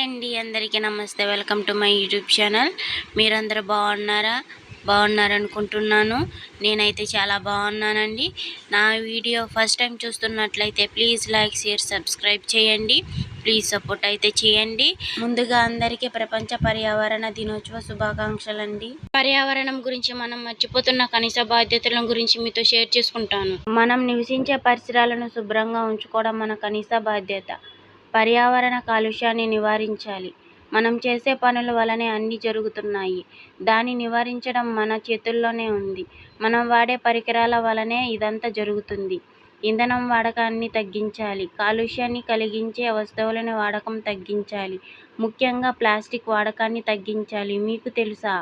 Hi అండి అందరికీ నమస్తే. Welcome to my YouTube channel. మీరందరూ బాగున్నారా? బాగున్నారనుకుంటున్నాను. నేనైతే చాలా బాగున్నానండి. నా వీడియో ఫస్ట్ టైం చూస్తున్నట్లయితే ప్లీజ్ లైక్ షేర్ సబ్స్క్రైబ్ చేయండి. ప్లీజ్ సపోర్ట్ అయితే చేయండి. ముందుగా అందరికీ ప్రపంచ పర్యావరణ దినోత్సవ శుభాకాంక్షలు అండి పర్యావరణం గురించి మనం మర్చిపోతున్న కనీస బాధ్యతల గురించి మీతో షేర్ చేసుకుంటాను. మనం నివసించే పరిసరాలను శుభ్రంగా ఉంచుకోవడం మన కనీస బాధ్యత. పర్యావరణ కాలుష్యాన్ని నివారించాలి. మనం చేసే పనుల వలనే అన్నీ జరుగుతున్నాయి. దాన్ని నివారించడం మన చేతుల్లోనే ఉంది. మనం వాడే పరికరాల వలనే ఇదంతా జరుగుతుంది. ఇంధనం వాడకాన్ని తగ్గించాలి. కాలుష్యాన్ని కలిగించే వస్తువులను వాడకం తగ్గించాలి. ముఖ్యంగా ప్లాస్టిక్ వాడకాన్ని తగ్గించాలి. మీకు తెలుసా?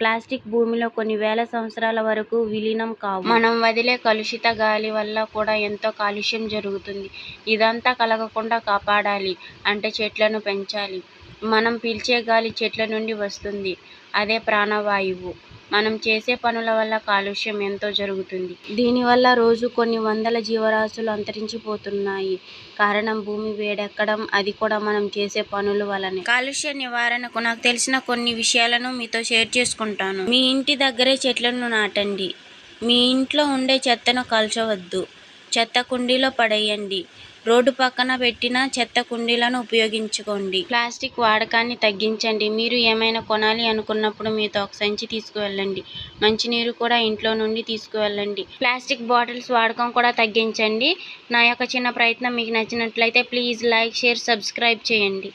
ప్లాస్టిక్ భూమిలో కొన్ని వేల సంవత్సరాల వరకు విలీనం కావు. మనం వదిలే కలుషిత గాలి వల్ల కూడా ఎంతో కాలుష్యం జరుగుతుంది. ఇదంతా కలగకుండా కాపాడాలి. అంటే చెట్లను పెంచాలి. మనం పీల్చే గాలి చెట్ల నుండి వస్తుంది. అదే ప్రాణవాయువు. మనం చేసే పనుల వల్ల కాలుష్యం ఎంతో జరుగుతుంది. దీనివల్ల రోజు కొన్ని వందల జీవరాశులు అంతరించిపోతున్నాయి. కారణం భూమి వేడెక్కడం అది కూడా మనం చేసే పనుల వలనే కాలుష్య నివారణకు నాకు తెలిసిన కొన్ని విషయాలను మీతో షేర్ చేసుకుంటాను. మీ ఇంటి దగ్గరే చెట్లను నాటండి. మీ ఇంట్లో ఉండే చెత్తను కాల్చవద్దు. చెత్త కుండీలో పడేయండి. రోడ్డు పక్కన పెట్టిన చెత్త కుండీలను ఉపయోగించుకోండి. ప్లాస్టిక్ వాడకాన్ని తగ్గించండి. మీరు ఏమైనా కొనాలి అనుకున్నప్పుడు మీతో ఒక సంచి తీసుకువెళ్ళండి. మంచినీరు కూడా ఇంట్లో నుండి తీసుకువెళ్ళండి. ప్లాస్టిక్ బాటిల్స్ వాడకం కూడా తగ్గించండి. నా యొక్క చిన్న ప్రయత్నం మీకు నచ్చినట్లయితే ప్లీజ్ లైక్ షేర్ సబ్స్క్రైబ్ చేయండి.